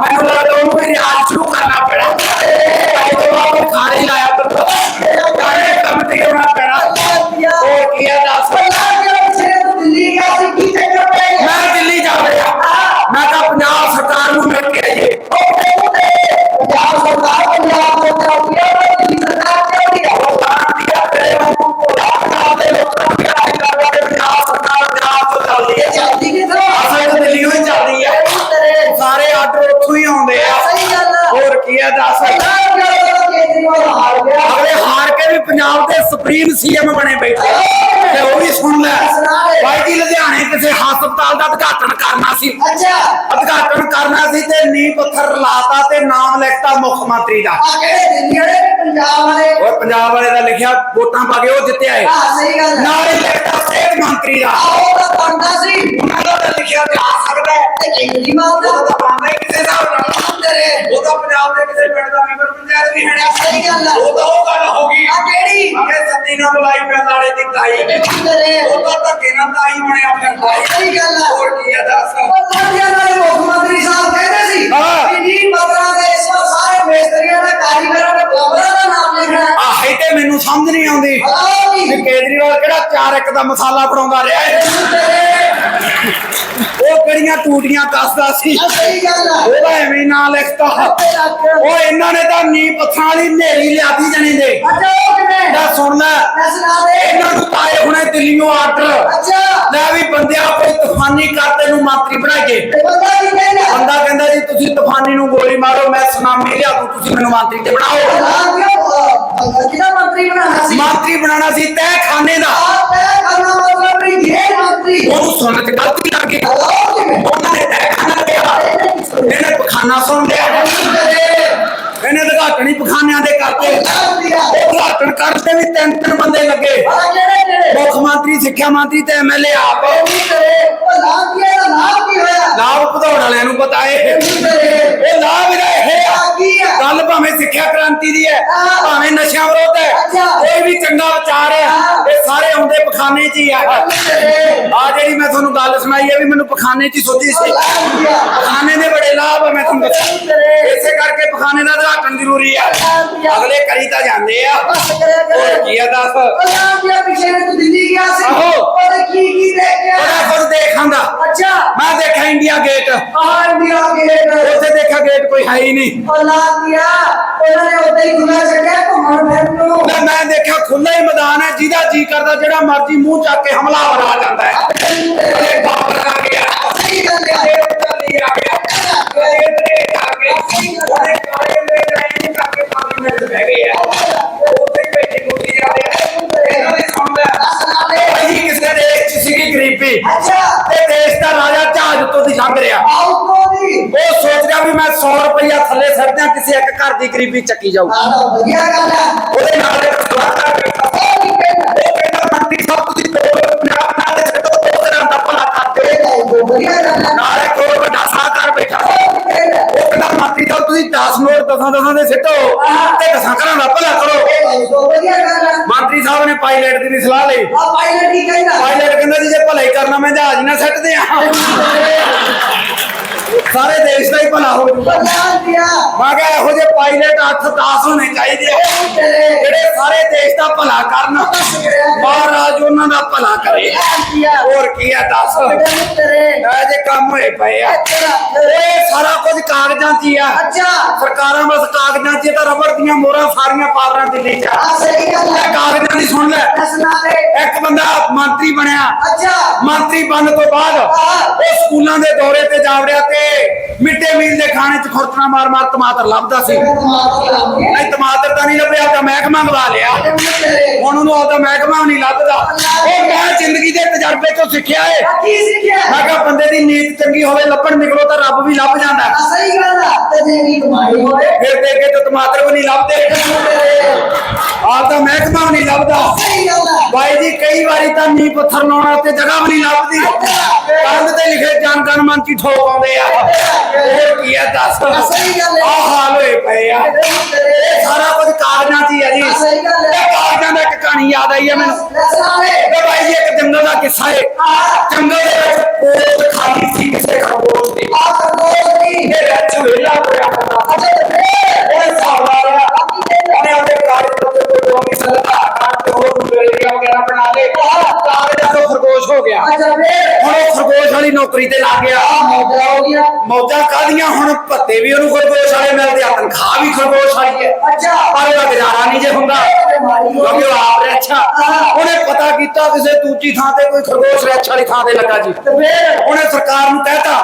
ਮੈਨੂੰ ਲੱਗਦਾ ਉਹਨੂੰ ਵੀ ਰਿਆਜ਼ ਸ਼ੁਰੂ ਕਰਨਾ ਪੈਣਾ। ਭਾਈ ਤੋਂ ਬਾਅਦ ਖਾਣੇ ਲਾਇਆ ਤੇ ਹੋਣਾ ਪੈਣਾ ਹੋਰ ਕੀ ਹੈ ਦੱਸ। ਮੈਂ ਦਿੱਲੀ ਜਾ ਰਿਹਾ। ਮੈਂ ਤਾਂ ਪੰਜਾਬ ਸਰਕਾਰ ਨੂੰ ਮਿਲ ਕੇ ਆਈਏ ਸੁਪਰੀਮ ਸੀਐਮ ਬਣੇ ਬੈਠੇ ਤੇ ਉਹ ਵੀ ਸੁਣ ਲੈ ਬਾਈ ਜੀ ਲੁਧਿਆਣੇ ਕਿਸੇ ਹਸਪਤਾਲ ਦਾ ਉਦਘਾਟਨ ਕਰਨਾ ਸੀ। ਅੱਛਾ। ਉਦਘਾਟਨ ਕਰਨਾ ਸੀ ਤੇ ਨੀਂਹ ਪੱਥਰ ਲਾਤਾ ਤੇ ਨਾਮ ਲਿਖਤਾ ਮੁੱਖ ਮੰਤਰੀ ਦਾ। ਆ ਕਿਹੜੇ ਕਿ ਪੰਜਾਬ ਵਾਲੇ? ਉਹ ਪੰਜਾਬ ਵਾਲੇ ਦਾ ਲਿਖਿਆ ਵੋਟਾਂ ਪਾ ਕੇ ਉਹ ਜਿੱਤਿਆ ਏ ਆ ਸਹੀ ਗੱਲ ਹੈ। ਹੀ ਲਿਖਤਾ ਸਿਹਤ ਮੰਤਰੀ ਦਾ। ਆਓ ਤਾਂ ਬਣਦਾ ਸੀ। ਉਹਨਾਂ ਦਾ ਲਿਖਿਆ ਤੇ ਆ ਸਕਦਾ ਹੈ। ਤੇ ਦਾ? ਉਹ ਤਾਂ ਬਣਦਾ ਹੀ ਕਿਸੇ ਹਿਸਾਬ ਨਾਲ ਤੇਰੇ ਉਹ ਤਾਂ ਪੰਜਾਬ ਦੇ ਕਿਸੇ ਪਿੰਡ ਦਾ ਮੈਂਬਰ ਪੰਚਾਇਤ ਵੀ ਹੈ ਸਹੀ ਗੱਲ ਹੈ। ਉਹ ਤਾਂ ਉਹ ਗੱਲ ਹੋ ਗਈ ਆ ਕਿਹੜੀ ਅਗੇ ਸੱਤੀ ਨਾਲ ਬੁਲਾਈ ਵਾਲੇ ਦੀ ਤਾਈ? ਤੇਰੇ ਉਹ ਤਾਂ ਧੱਕੇ ਨਾਲ ਤਾਈ ਬਣਿਆ ਫਿਰ ਤਾਈ ਸਹੀ ਗੱਲ ਹੈ ਹੋਰ ਕੀ ਆ ਦੱਸ? ਉਹ ਸਾਡੀਆਂ ਵਾਲੇ ਮੁੱਖ ਮੰਤਰੀ ਸਾਹਿਬ ਕਹਿੰਦੇ ਸੀ ਹਾਂ। ਕਿ ਜੀ ਪਤਰਾਂ ਦੇ ਇਸ ਵਾਰ ਸਾਰੇ ਮੇਸਤਰੀਆਂ ਦਾ ਕਾਰੀਗਰਾਂ ਦੇ ਪਲੰਬਰਾਂ ਦਾ ਨਾਮ ਲਿਖਣਾ ਹੈ। ਆਹ ਹੈ ਤੇ ਮੈਨੂੰ ਸਮਝ ਨਹੀਂ ਆਉਂਦੀ ਹਲੋ ਕਿ ਜੀ ਕੇਜਰੀਵਾਲ ਕਿਹੜਾ ਚਾਰ ਇੱਕ ਦਾ ਮਸਾਲਾ ਬਣਾਉਂਦਾ ਰਿਹਾ ਏ ਉਹ ਕਿਹੜੀਆਂ ਟੂਟੀਆਂ ਕੱਸਦਾ ਸੀ? ਸਹੀ ਗੱਲ ਹੈ ਉਹਦਾ ਐਵੇਂ ਨਾਂ ਲਿਖਤਾ। ਉਹ ਇਹਨਾਂ ਨੇ ਤਾਂ ਨੀ ਪੱਥਰਾਂ ਵਾਲੀ ਨੇਰੀ ਲਿਆਦੀ ਜਣੀ ਦੇ ਅੱਛਾ ਉਹ ਕਿਵੇਂ? ਦਾ ਸੁਣ ਲੈ। ਮੈਂ ਸੁਣਾ ਦੇ। ਇਹਨਾਂ ਨੂੰ ਪਾਏ ਹੁਣੇ ਦਿੱਲੀੋਂ ਆਰਡਰ। ਅੱਛਾ। ਲੈ ਵੀ ਬੰਦਿਆ ਕੋਈ ਤੂਫਾਨੀ ਕਰ ਤੈਨੂੰ ਮੰਤਰੀ ਬਣਾਈਏ ਬੰਦਾ ਕੀ ਕਹਿੰਦਾ? ਬੰਦਾ ਕਹਿੰਦਾ ਜੀ ਤੁਸੀਂ ਤੂਫਾਨੀ ਨੂੰ ਗੋਲੀ ਮਾਰੋ ਮੈਂ ਸੁਨਾਮੀ ਲਿਆ ਦੂੰ ਤੁਸੀਂ ਮੈਨੂੰ ਮੰਤਰੀ ਤੇ ਬਣਾਓ। ਕਿਹਦਾ ਮੰਤਰੀ ਬਣਾਉਣਾ ਸੀ? ਮੰਤਰੀ ਬਣਾਉਣਾ ਸੀ ਤੈ ਖਾਨੇ ਦਾ। ਉਹਨੂੰ ਸੁਣਨ ਚ ਗਲਤੀ ਲੱਗ। ਗਈ ਉਹਨਾਂ ਨੇ ਤੈ ਕਿਹਾ ਇਹਨੇ ਪਖਾਨਾ ਸੁਣ ਲਿਆ। ਇਹਨੇ ਉਦਘਾਟਨੀ ਪਖਾਨਿਆਂ ਦੇ ਕਰਤੇ ਅੱਛਾ ਉਹ ਵੀ ਤਿੰਨ ਤਿੰਨ ਬੰਦੇ ਲੱਗੇ। ਮੁੱਖ ਮੰਤਰੀ, ਸਿੱਖਿਆ ਮੰਤਰੀ ਤੇ ਐਮਐਲਏ ਆਪ ਲਾਭ ਭਦੌੜ ਹੈ ਲਾਭ ਲਾਭ ਵਾਲਿਆਂ ਨੂੰ ਪਤਾ ਏ। ਇਹ ਲਾਭ ਇਹਦਾ ਇਹ ਆ। ਗੱਲ ਭਾਵੇਂ ਸਿੱਖਿਆ ਕ੍ਰਾਂਤੀ ਦੀ ਹੈ ਭਾਵੇਂ ਨਸ਼ਿਆਂ ਵਿਰੋਧ ਹੈ ਅੱਛਾ। ਕੋਈ ਵੀ ਚੰਗਾ ਵਿਚਾਰ ਹੈ ਇਹ ਸਾਰੇ ਆਉਂਦੇ ਪਖਾਨੇ 'ਚ ਹੀ ਆ। ਤੁਹਾਨੂੰ ਗੱਲ ਸੁਣਾਈ ਹੈ ਵੀ ਮੈਨੂੰ ਪਖਾਨੇ 'ਚ ਹੀ ਸੋਚੀ ਸੀ। ਪਖਾਨੇ ਦੇ ਬੜੇ ਲਾਭ ਆ, ਮੈਂ ਤੁਹਾਨੂੰ ਦੱਸਾਂ। ਇਸੇ ਕਰਕੇ ਪਖਾਨੇ ਦਾ ਉਦਘਾਟਨ ਜ਼ਰੂਰੀ ਆ। ਅਗਲੇ ਕਰੀ ਤਾਂ ਜਾਂਦੇ ਆ। ਹੋਰ ਕੀ ਆ ਦੱਸ? ਉਹ ਤੂੰ ਦਿੱਲੀ ਗਿਆ ਸੀ ਆਹੋ। ਉਹਨੇ ਕੀ ਕੀ ਦੇਖਿਆ ਬੜਾ ਕੁਝ ਦੇਖਾਂਦਾ। ਅੱਛਾ ਮੈਂ ਦੇਖਿਆ ਇੰਡੀਆ ਗੇਟ। ਆਹ ਇੰਡੀਆ ਗੇਟ ਉੱਥੇ ਦੇਖਿਆ ਗੇਟ ਕੋਈ ਹੈ ਹੀ ਨਹੀਂ। ਉਹ ਉਹਨਾਂ ਨੇ ਉੱਤੇ ਹੀ ਖੁੱਲਾ ਛੱਡਿਆ ਘੁੰਮਣ ਫਿਰਨ ਨੂੰ ਮੈਂ ਦੇਖਿਆ ਖੁੱਲਾ ਹੀ ਮੈਦਾਨ ਹੈ, ਜਿਹਦਾ ਜੀ ਕਰਦਾ, ਜਿਹੜਾ ਮਰਜ਼ੀ ਮੂੰਹ ਚੱਕ ਕੇ ਹਮਲਾਵਰ ਆ ਜਾਂਦਾ ਹੈ। ਕਰਕੇ ਗਰੀਬੀ ਅੱਛਾ। ਤੇ ਦੇਸ਼ ਦਾ ਰਾਜਾ ਜਹਾਜ਼ ਉੱਤੋਂ ਦੀ ਲੰਘ ਰਿਹਾ। ਆਉਟੋ ਦੀ ਉਹ ਸੋਚ ਰਿਹਾ ਵੀ ਮੈਂ 100 ਰੁਪਇਆ ਥੱਲੇ ਸੱਟ ਦਿਆਂ ਕਿਸੇ ਇੱਕ ਘਰ ਦੀ ਗਰੀਬੀ ਚੱਕੀ ਜਾਊ। ਉਹਦੇ ਨਾਲ ਇੱਕ ਸਵਾਲ ਨਾਲ ਹੋਰ ਵੱਡਾ ਸਾਹਕਾਰ ਬੈਠਾ ਉਹ ਕਹਿੰਦਾ ਮੰਤਰੀ ਸਾਹਿਬ ਤੁਸੀਂ 10 ਨੋਟ ਦਸਾਂ ਦਸਾਂ ਦੇ ਸਿੱਟੋ ਤੇ ਦਸਾਂ ਘਰਾਂ ਦਾ ਭਲਾ ਕਰੋ। ਹੈ ਮੰਤਰੀ ਸਾਹਿਬ ਨੇ ਪਾਇਲਟ ਦੀ ਵੀ ਸਲਾਹ ਲਈ। ਆ ਪਾਇਲਟ ਕੀ ਕਹਿੰਦਾ ਪਾਇਲਟ ਕਹਿੰਦਾ ਜੀ ਜੇ ਭਲਾਈ ਕਰਨਾ ਮੈਂ ਜਹਾਜ਼ ਨਾ ਸੱਟਦੇ ਆ। ਸਾਰੇ ਦੇਸ਼ ਦਾ ਹੀ ਭਲਾ ਹੋ ਜੂਗਾ ਮੈਂ ਕਿਹਾ ਇਹੋ ਜਿਹੇ ਪਾਇਲਟ 8 10 ਹੋਣੇ ਚਾਹੀਦੇ ਆ। ਜਿਹੜੇ ਸਾਰੇ ਦੇਸ਼ ਦਾ ਭਲਾ ਕਰਨ ਮਹਾਰਾਜ ਉਹਨਾਂ ਦਾ ਭਲਾ ਕਰੇ। ਹੋਰ ਕੀ ਆ ਦੱਸ। ਇਹ ਜੇ ਕੰਮ ਹੋਏ ਪਏ ਆ। ਇਹ ਸਾਰਾ ਕੁਝ ਕਾਗਜ਼ਾਂ 'ਚ ਹੀ ਆ। ਅੱਛਾ। ਸਰਕਾਰਾਂ ਬਸ ਕਾਗਜ਼ਾਂ 'ਚ ਤਾਂ ਰਬੜ ਦੀਆਂ ਮੋਹਰਾਂ ਸਾਰੀਆਂ ਪਾਰਾਂ ਦਿੱਲੀ 'ਚ ਕਾਗਜ਼ਾਂ ਦੀ ਸੁਣ ਲੈ। ਇੱਕ ਬੰਦਾ ਮੰਤਰੀ ਬਣਿਆ। ਅੱਛਾ। ਮੰਤਰੀ ਬਣਨ ਤੋਂ ਬਾਅਦ ਉਹ ਸਕੂਲਾਂ ਦੇ ਦੌਰੇ ਤੇ ਜਾ ਵੜਿਆ ਤੇ ਮਿੱਡੇ ਮੀਲ ਦੇ ਖਾਣੇ 'ਚ ਖੁਰਚਣਾ ਮਾਰ ਮਾਰ ਟਮਾਟਰ ਲੱਭਦਾ ਸੀ। ਨਹੀਂ ਟਮਾਟਰ ਤਾਂ ਨਹੀਂ ਲੱਭਿਆ ਤਾਂ ਮਹਿਕਮਾ ਮੰਗਵਾ ਲਿਆ। ਹੁਣ ਉਹਨੂੰ ਆਪਦਾ ਮਹਿਕਮਾ ਨਹੀਂ ਲੱਭਦਾ। ਉਹ ਮੈਂ ਜ਼ਿੰਦਗੀ ਦੇ ਤਜਰਬੇ ਤੋਂ ਸਿੱਖਿਆ ਏ। ਕੀ ਸਿੱਖਿਆ? ਮੈਂ ਕਿਹਾ ਬੰਦੇ ਦੀ ਨੀਤ ਚੰਗੀ ਹੋਵੇ ਲੱਭਣ ਨਿਕਲੋ ਤਾਂ ਰੱਬ ਵੀ ਲੱਭ ਜਾਂਦਾ। ਸਹੀ ਗੱਲ ਹੈ ਤੇ ਜੇ ਵੀ ਕਮਾਈ ਹੋਵੇ। ਫਿਰ ਦੇ ਕੇ ਤਾਂ ਟਮਾਟਰ ਵੀ ਨਹੀਂ ਲੱਭਦੇ। ਆਪਦਾ ਮਹਿਕਮਾ ਵੀ ਨਹੀਂ ਲੱਭਦਾ। ਸਹੀ ਗੱਲ ਹੈ। ਬਾਈ ਜੀ ਕਈ ਵਾਰੀ ਤਾਂ ਨੀ ਪੱਥਰ ਲਾਉਣਾ ਤੇ ਜਗ੍ਹਾ ਵੀ ਨਹੀਂ ਲੱਭਦੀ। ਕੰਧ ਤੇ ਲਿਖੇ ਜਨ ਗਣ ਮਨ ਕੀ ਠੋਕ ਆਉਂਦੇ ਆ। ਹੋਰ ਕੀ ਆ ਦੱਸ। ਸਹੀ ਗੱਲ ਹੈ। ਆ ਹਾਲ ਹੋਏ ਪਏ ਆ। ਇਹ ਸਾਰਾ ਕੁਝ ਕਾਗਜ਼ਾਂ 'ਚ ਹੀ ਆ ਜੀ। ਸਹੀ ਗੱਲ ਹੈ। ਇਹ ਕਾਗਜ਼ਾਂ ਦਾ ਇੱਕ ਕਹਾਣੀ ਯਾਦ ਆਈ ਆ ਮੈਨੂੰ। ਦੇ ਤੇ ਬਾਈ ਜੀ ਇੱਕ ਜੰਗਲ ਦਾ ਕਿੱਸਾ ਹੈ। ਜੰਗਲ ਦੇ ਵਿੱਚ ਪੋਤ ਖਾਲੀ ਸੀ ਕਿਸੇ ਖਰਗੋਸ਼ ਦੀ। ਆ ਕਰੋ ਦੀ। ਇਹ ਵਿੱਚ ਖਰਗੋਸ਼ ਹੋ ਗਿਆ? ਹੁਣ ਉਹ ਖਰਗੋਸ਼ ਵਾਲੀ ਨੌਕਰੀ ਤੇ ਲੱਗ ਗਿਆ। ਮੌਜਾ ਹੋ ਗਿਆ ਮੌਜਾਂ ਕਾਦੀਆਂ ਹੁਣ ਭੱਤੇ ਵੀ ਉਹਨੂੰ ਖਰਗੋਸ਼ ਵਾਲੇ ਮਿਲਦੇ ਆ ਤਨਖਾਹ ਵੀ ਖਰਗੋਸ਼ ਵਾਲੀ ਹੈ। ਅੱਛਾ। ਪਰ ਉਹਦਾ ਗੁਜ਼ਾਰਾ ਨਹੀਂ ਜੇ ਹੁੰਦਾ। ਕਿਉਂਕਿ ਉਹ ਆਪ ਰੱਛਾ। ਉਹਨੇ ਪਤਾ ਕੀਤਾ ਕਿਸੇ ਦੂਜੀ ਥਾਂ ਤੇ ਕੋਈ ਖਰਗੋਸ਼ ਰੱਛ ਵਾਲੀ ਥਾਂ ਤੇ ਲੱਗਾ ਜੀ। ਤੇ ਫੇਰ? ਉਹਨੇ ਸਰਕਾਰ ਨੂੰ ਕਹਿਤਾ।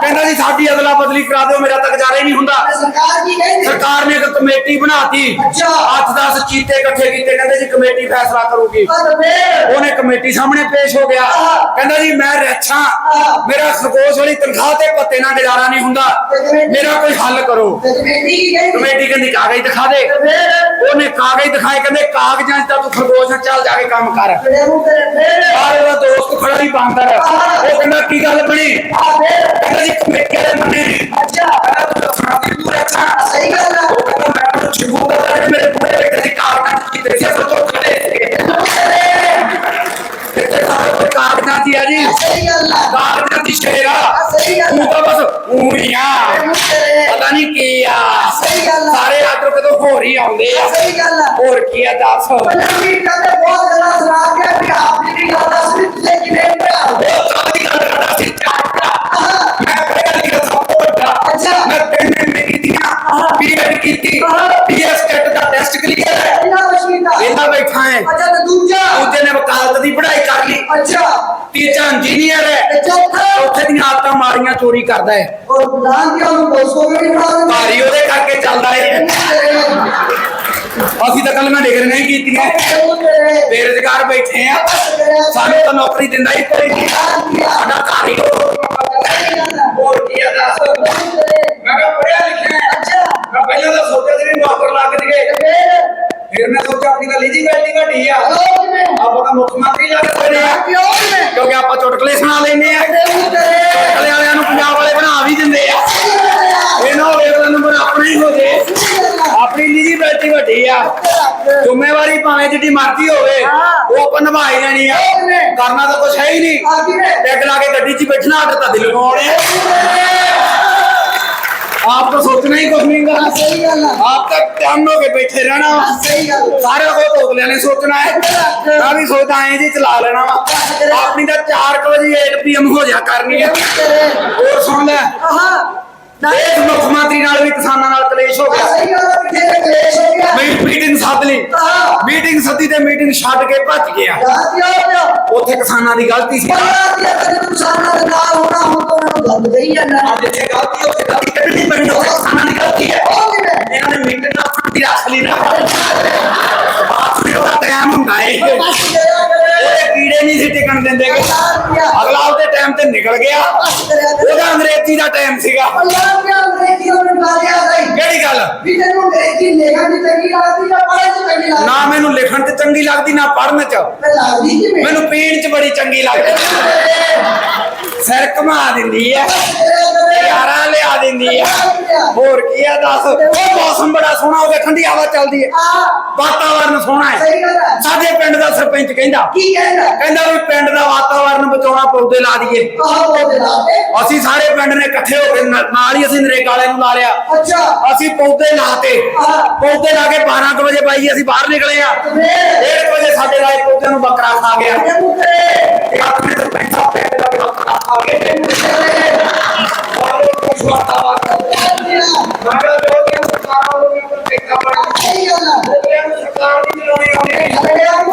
ਕਹਿੰਦਾ ਜੀ ਸਾਡੀ ਅਦਲਾ ਬਦਲੀ ਕਰਾ ਦਿਓ ਮੇਰਾ ਤਾਂ ਗੁਜ਼ਾਰਾ ਹੀ ਨਹੀਂ ਹੁੰਦਾ। ਸਰਕਾਰ ਕੀ ਕਹਿੰਦੀ? ਸਰਕਾਰ ਨੇ ਇੱਕ ਕਮੇਟੀ ਬਣਾਤੀ। ਅੱਛਾ। 8-10 ਚੀਤੇ ਇਕੱਠੇ ਕੀਤੇ ਕਹਿੰਦੇ ਜੀ ਕਮੇਟੀ ਫੈਸਲਾ ਕਰੂਗੀ। ਉਹਨੇ ਕਮੇਟੀ ਸਾਹਮਣੇ ਪੇਸ਼ ਹੋ ਗਿਆ। ਕਹਿੰਦਾ ਜੀ ਮੈਂ ਰੱਛਾ। ਮੇਰਾ ਖਰਗੋਸ਼ ਵਾਲੀ ਤਨਖਾਹ ਤੇ ਪੱਤੇ ਨਾਲ ਗੁਜ਼ਾਰਾ ਨਹੀਂ ਹੁੰਦਾ। ਮੇਰਾ ਕੋਈ ਹੱਲ ਕਰੋ। ਕਮੇਟੀ ਕੀ ਕਹਿੰਦੀ? ਕਮੇਟੀ ਕਹਿੰਦੀ ਕਾਗਜ਼ ਦਿਖਾ ਦੇ। ਉਹਨੇ ਕਾਗਜ਼ ਦਿਖਾਏ ਕਹਿੰਦੇ ਕਾਗਜ਼ਾਂ 'ਚ ਤਾਂ ਤੂੰ ਖਰਗੋਸ਼ ਚੱਲ ਜਾ ਕੇ ਕੰਮ ਕਰ। ਤੇ ਤੇ ਆਹ ਉਹਦਾ ਦੋਸਤ ਖੜਾ ਹੀ ਬਾਂਦਰ ਉਹ ਕਹਿੰਦਾ ਕੀ ਗੱਲ ਬਣੀ? ਆ ਕਹਿੰਦਾ ਜੀ ਕਮੇਟੀ ਵਾਲੇ ਮੰਨੇ ਅੱਛਾ। ਕਹਿੰਦਾ ਤੂੰ ਦੱਸਣਾ ਕਿ ਤੂੰ ਰੱਛਾ ਸਹੀ ਗੱਲ ਹੈ ਉਹ ਕਹਿੰਦਾ ਮੈਂ ਤੈਨੂੰ ਚਿੰਗੂ ਦਾ ਤੇ ਮੇਰੇ ਬੁੜੇ ਬੇਟੇ ਦੀ ਕਾਗਜ਼ਾਂ 'ਚ ਕੀਤੇ ਸੀ ਅਸਲ ਤੋਂ ਖੜੇ ਸਾਰੇ ਕੋਈ ਕਾਗਜ਼ਾਂ 'ਚ ਹੀ ਆ ਜੀ ਸਹੀ ਗੱਲ ਹੈ ਕਾਗਜ਼ਾਂ ਦੀ ਸ਼ੇਰਾ ਸਹੀ ਗੱਲ ਤੂੰ ਹੈ ਤਾਂ ਬਸ ਊੜੀਆਂ ਮੂੰਹ ਤੇ ਪਤਾ ਨਹੀਂ ਕੀ ਆ ਸਹੀ ਗੱਲ ਆ। ਸਾਰੇ ਆਦਰ ਕਦੋਂ ਹੋਰ ਹੀ ਆਉਂਦੇ ਆ ਸਹੀ ਗੱਲ ਹੈ ਹੋਰ ਕੀ ਆ ਦੱਸ ਪੰਜਾਬੀ ਕਹਿੰਦੇ ਬਹੁਤ ਆਦਤਾਂ ਮਾਰੀਆਂ ਚੋਰੀ ਕਰਦਾ ਹੈ? ਔਰ ਬੁਲਾਨ ਕੇ ਉਹਨੂੰ ਦੋਸਤੋ ਵੀ ਬਣਾ ਦਿੰਦੇ। ਭਾਰੀ ਉਹਦੇ ਕਰਕੇ ਚੱਲਦਾ ਹੈ। ਅਸੀਂ ਤਾਂ ਕੱਲੀਆਂ ਡਿਗਰੀ ਨਹੀਂ ਕੀਤੀਆਂ ਬੇਰੁਜ਼ਗਾਰ ਬੈਠੇ ਆ। ਸਾਨੂੰ ਤਾਂ ਨੌਕਰੀ ਦਿੰਦਾ ਹੀ ਕੋਈ ਨਹੀਂ। ਸਾਡਾ ਘਰ ਹੀ ਹੋਰ ਕੀ ਆ ਦੱਸ। ਮੈਂ ਕਿਹਾ ਪੜਿਆ ਲਿਖਿਆ ਹੈ। ਮੈਂ ਪਹਿਲਾਂ ਤਾਂ ਸੋਚਿਆ ਸੀ ਵੀ ਨੌਕਰ ਲੱਗ ਜਗੇ ਫਿਰ ਮੈਂ ਸੋਚਿਆ ਆਪਣੀ ਤਾਂ ਐਲੀਜੀਬਿਲਟੀ ਵੱਡੀ ਆ। ਆਪਾਂ ਤਾਂ ਮੁੱਖ ਮੰਤਰੀ ਲੱਗ ਸਕਦੇ ਆ ਕਿਉਂਕਿ ਆਪਾਂ ਚੁਟਕਲੇ ਸੁਣਾ ਲੈਨੇ ਆ ਚੁਟਕਲੇ ਵਾਲਿਆਂ ਨੂੰ ਪੰਜਾਬ ਵਾਲੇ ਬਣਾ ਵੀ ਦਿੰਦੇ ਆ ਇਹ ਨਾ ਹੋਵੇ ਅਗਲਾ ਨੰਬਰ ਆਪਣਾ ਹੋ ਜੇ। ਆਪਣੀ ਨਿੱਜੀ ਬੇਟੀ ਵੱਡੀ ਆ। ਜ਼ਿੰਮੇਵਾਰੀ ਭਾਵੇਂ ਜਿੱਡੀ ਮਰਜ਼ੀ ਹੋਵੇ, ਉਹ ਆਪਾਂ ਨਿਭਾ ਹੀ ਲੈਣੀ ਆ। ਕਰਨਾ ਤਾਂ ਕੁਝ ਹੈ ਹੀ ਨਹੀਂ। ਟੈਗ ਲਾ ਕੇ ਗੱਡੀ 'ਚ ਬੈਠਣਾ ਆਰਡਰ ਤਾਂ ਦਿਲ ਲਗਾਉਣੇ ਆਪ ਤਾਂ ਸੋਚਣਾ ਹੀ ਕੁਝ ਨਹੀਂ ਕਰਨਾ ਆਪ ਤਾਂ ਟਾਈਮ ਹੋ ਕੇ ਬੈਠੇ ਰਹਿਣਾ। ਵਾ। ਸਾਰਾ ਕੁਝ ਢੋਕਲਿਆਂ ਨੇ ਸੋਚਣਾ ਹੈ। ਮੈਂ ਵੀ ਸੋਚਦਾ ਐਂ ਜੀ, ਚਲਾ ਲੈਣਾ ਵਾ। ਆਪਣੀ ਤਾਂ 4 ਵਜੇ 8 ਪੀਐਮ ਹੋ ਜਾ ਕਰਨੀ ਹੈ। ਹੋਰ ਸੁਣ ਲੈ। ਇਹ ਮੁੱਖ ਮੰਤਰੀ ਨਾਲ ਵੀ ਕਿਸਾਨਾਂ ਨਾਲ ਕਲੇਸ਼ ਹੋ ਗਿਆ। ਮੀ- ਮੀਟਿੰਗ ਸੱਦ ਲਈ। ਮੀਟਿੰਗ ਸੱਦੀ ਤੇ ਮੀਟਿੰਗ ਛੱਡ ਕੇ ਭੱਜ ਗਿਆ ਉੱਥੇ ਕਿਸਾਨਾਂ ਦੀ ਗਲਤੀ ਸੀ। ਅੱਜ ਇੱਥੇ ਗਲਤੀ ਉੱਥੇ ਗਲਤੀ ਕੱਢਣੀ ਪੈਣੀ ਉੱਥੇ ਕਿਸਾਨਾਂ ਦੀ ਗਲਤੀ ਹੈ। ਇਹਨਾਂ ਨੇ ਮੀਟਿੰਗ ਨਾਲ ਫੰਡੀ ਰੱਖ ਲਈ ਨਾ ਬਾਤ ਨਹੀਂ ਉਹਦਾ ਟਾਈਮ ਹੁੰਦਾ ਏ। ਉਹਦੇ ਕੀੜੇ ਨਹੀਂ ਸੀ ਟਿਕਣ ਦਿੰਦੇ ਗੇ। ਅਗਲਾ ਉਹਦੇ ਟਾਈਮ ਤੇ ਨਿਕਲ ਗਿਆ। ਉਹਦਾ ਅੰਗਰੇਜ਼ੀ ਦਾ ਟਾਈਮ ਸੀਗਾ। ਕਿਹੜੀ ਗੱਲ? ਨਾ ਮੈਨੂੰ ਲਿਖਣ ਤੇ ਚੰਗੀ ਲੱਗਦੀ ਨਾ ਪੜ੍ਹਨ ਚ। ਮੈਨੂੰ ਪੀਣ ਚ ਬੜੀ ਚੰਗੀ ਲੱਗਦੀ। ਸਿਰ ਘੁਮਾ ਦਿੰਦੀ ਐ ਦਿੰਦੀ ਐ ਹੋਰ ਕੀ ਆ ਦੱਸ? ਉਹ ਮੌਸਮ ਬੜਾ ਸੋਹਣਾ ਹੋ ਗਿਆ ਠੰਡੀ ਹਵਾ ਚੱਲਦੀ ਐ ਵਾਤਾਵਰਨ ਸੋਹਣਾ ਹੈ। ਸਾਡੇ ਪਿੰਡ ਦਾ ਸਰਪੰਚ ਕਹਿੰਦਾ। ਕੀ ਕਹਿੰਦਾ? ਕਹਿੰਦਾ ਵੀ ਪਿੰਡ ਦਾ ਵਾਤਾਵਰਨ ਬਚਾਉਣਾ ਪੌਦੇ ਲਾ ਦਈਏ। ਅਸੀਂ ਸਾਰੇ ਪਿੰਡ ਨੇ ਇਕੱਠੇ ਹੋ ਕੇ ਨਾਲ ਹੀ ਅਸੀਂ ਨਰੇਗਾ ਵਾਲੇ ਨੂੰ ਲਾ ਲਿਆ। ਅੱਛਾ। ਅਸੀਂ ਪੌਦੇ ਲਾਤੇ। ਪੌਦੇ ਲਾ ਕੇ 12 ਕੁ ਵਜੇ ਬਾਈ ਅਸੀਂ ਬਾਹਰ ਨਿਕਲੇ ਆ। ਡੇਢ ਕੁ ਵਜੇ ਸਾਡੇ ਲਾਏ ਪੌਦਿਆਂ ਨੂੰ ਬੱਕਰਾ ਖਾ ਗਿਆ। ਤੇ ਆਪਣੇ ਸਰਪੰਚ ਸਾਹਿਬ ਪਿੰਡ ਦਾ ਵੀ ਬੱਕਰਾ ਖਾ ਗਏ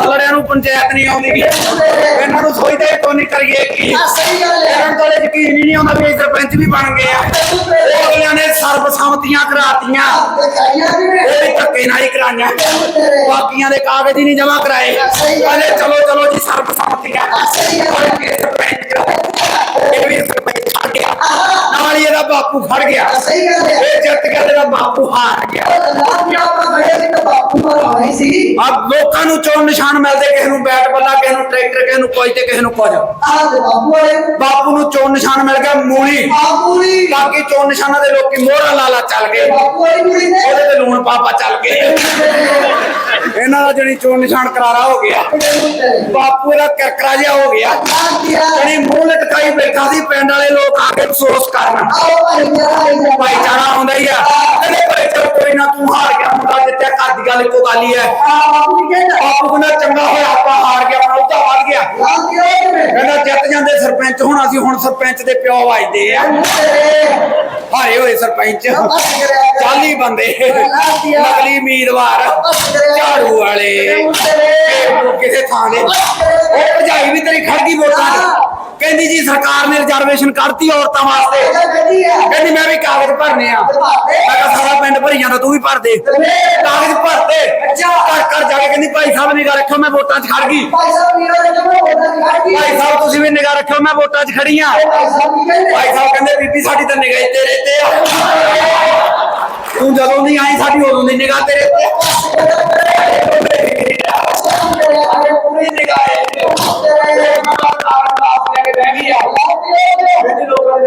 ਲੜਿਆਂ ਨੂੰ ਪੰਚਾਇਤ ਨਹੀਂ ਆਉਂਦੀ ਇਹਨਾਂ ਨੂੰ ਸੋਚਦੇ ਕੋਈ ਨਹੀਂ ਕਰੀਏ ਕੀ। ਸਹੀ ਗੱਲ ਹੈ। ਇਹਨਾਂ ਕੋਲੇ ਯਕੀਨ ਹੀ ਨਹੀਂ ਆਉਂਦਾ ਵੀ ਇਹ ਸਰਪੰਚ ਵੀ ਬਣ ਗਏ ਆ। ਉਹ ਅਗਲਿਆਂ ਨੇ ਕਰਾਤੀਆਂ। ਕਾਇਆ ਵੀ ਨੇ ਉਹ ਵੀ ਧੱਕੇ ਨਾਲ ਹੀ ਕਰਾਈਆਂ। ਬਾਕੀਆਂ ਦੇ ਕਾਗਜ਼ ਹੀ ਨਹੀਂ ਜਮ੍ਹਾਂ ਕਰਾਏ। ਕਹਿੰਦੇ ਚਲੋ ਚਲੋ ਜੀ ਸਰਬਸੰਮਤੀਆਂ। ਔਰ ਇਹ ਸਰਪੰਚ ਇਹ ਵੀ ਸਰਪੰਚ ਖੜ ਗਿਆ ਨਾਲ ਹੀ ਇਹਦਾ ਬਾਪੂ ਖੜ ਗਿਆ। ਸਹੀ ਗੱਲ ਹੈ। ਇਹ ਜਿੱਤ ਕੇ ਇਹਦਾ ਬਾਪੂ ਹਾਰ ਗਿਆ। ਅਬ ਲੋਕਾਂ ਨੂੰ ਚੋਣ ਨਿਸ਼ਾਨ ਮਿਲਦੇ ਕਿਸੇ ਨੂੰ ਬੈਟ ਬੱਲਾ ਕਿਸੇ ਨੂੰ ਟਰੈਕਟਰ ਕਿਸੇ ਨੂੰ ਕੁਝ ਤੇ ਕਿਸੇ ਨੂੰ ਕੁਝ। ਬਾਪੂ ਨੂੰ। ਚੋਣ ਨਿਸ਼ਾਨ ਮਿਲ ਗਿਆ ਮੂਲੀ। ਆ ਬਾਕੀ ਚੋਣ ਨਿਸ਼ਾਨਾਂ ਦੇ ਲੋਕੀ ਮੋਹਰਾ ਲਾਲਾ ਚੱਲ ਗਏ। ਉਹਦੇ ਤੇ ਲੂਣ ਪਾਪਾ ਚੱਲ ਗਏ। ਇਹਨਾਂ ਦਾ ਜਿਹੜੀ ਚੋਣ ਨਿਸ਼ਾਨ ਕਰਾਰਾ ਹੋ ਗਿਆ। ਬਾਪੂ ਦਾ ਕਰਕਰਾ ਜਿਹਾ ਹੋ ਗਿਆ। ਆ ਮੂੰਹ ਲਟਕਾਈ ਬੈਠਾ ਸੀ, ਪਿੰਡ ਵਾਲੇ ਲੋਕ ਆ ਕੇ ਅਫਸੋਸ ਕਰਨ। ਭਾਈਚਾਰਾ ਆਉਂਦਾ ਹੀ ਆ। ਕਹਿੰਦੇ ਭਾਈ ਚਲ ਕੋਈ ਨਾ, ਤੂੰ ਹਾਰ ਗਿਆ, ਮੁੰਡਾ ਜਿੱਤਿਆ, ਘਰ ਦੀ ਗੱਲ ਇੱਕੋ ਗੱਲ ਹੀ ਹੈ। ਬਾਪੂ ਕਹਿੰਦਾ, ਚੰਗਾ ਹੋਇਆ, ਆਪਾਂ ਹਾਰ ਗਿਆ ਆਪਣਾ ਉਹਦਾ ਵੱਧ ਗਿਆ। ਕਹਿੰਦਾ, ਜਿੱਤ ਜਾਂਦੇ ਸਰਪੰਚ ਹੁਣ, ਅਸੀਂ ਹੁਣ ਸਰਪੰਚ ਦੇ ਪਿਓ ਵੱਜਦੇ ਆ। ਹਾਰੇ ਹੋਏ ਸਰਪੰਚ। ਚਾਲੀ ਬੰਦੇ। ਨਕਲੀ ਉਮੀਦਵਾਰ। ਝਾੜੂ ਵਾਲੇ। ਇਹ ਕਿਸੇ ਥਾਂ ਦੇ ਉਹ ਭਰਜਾਈ ਵੀ ਤੇਰੀ ਖੜ ਗਈ ਵੋਟਾਂ 'ਚ। ਕਹਿੰਦੀ ਜੀ ਸਰਕਾਰ ਨੇ ਰਿਜ਼ਰਵੇਸ਼ਨ ਕਰਤੀ ਔਰਤਾਂ ਵਾਸਤੇ। ਕਹਿੰਦੀ ਮੈਂ ਵੀ ਕਾਗਜ਼ ਭਰਨੇ ਆ। ਮੈਂ ਕਿਹਾ ਸਾਰਾ ਪਿੰਡ ਭਰੀ ਜਾਂਦਾ ਤੂੰ ਵੀ ਭਰ ਦੇ। ਕਾਗਜ਼ ਭਰਤੇ ਘਰ ਘਰ ਜਾ ਕੇ ਕਹਿੰਦੀ ਭਾਈ ਸਾਹਿਬ ਨਿਗਾਹ ਰੱਖੋ ਮੈਂ ਵੋਟਾਂ 'ਚ ਖੜ ਗਈ। ਭਾਈ ਸਾਹਿਬ ਦੇ ਨਹੀਂ ਤੁਸੀਂ ਵੀ ਨਿਗਾਹ ਰੱਖਿਓ ਮੈਂ ਵੋਟਾਂ 'ਚ ਖੜੀ ਆ। ਭਾਈ ਸਾਹਿਬ ਕਹਿੰਦੇ? ਬੀਬੀ ਸਾਡੀ ਤਾਂ ਨਿਗਾਹ ਤੇਰੇ ਤੇ ਆ। ਤੂੰ ਜਦੋਂ ਦੀ ਆਈ ਸਾਡੀ ਉਦੋਂ ਦੀ ਨਿਗਾਹ ਤੇਰੇ ਤੇ ਪੂਰੀ ਆ ਕਹਿੰਦੇ ਲੋਕਾਂ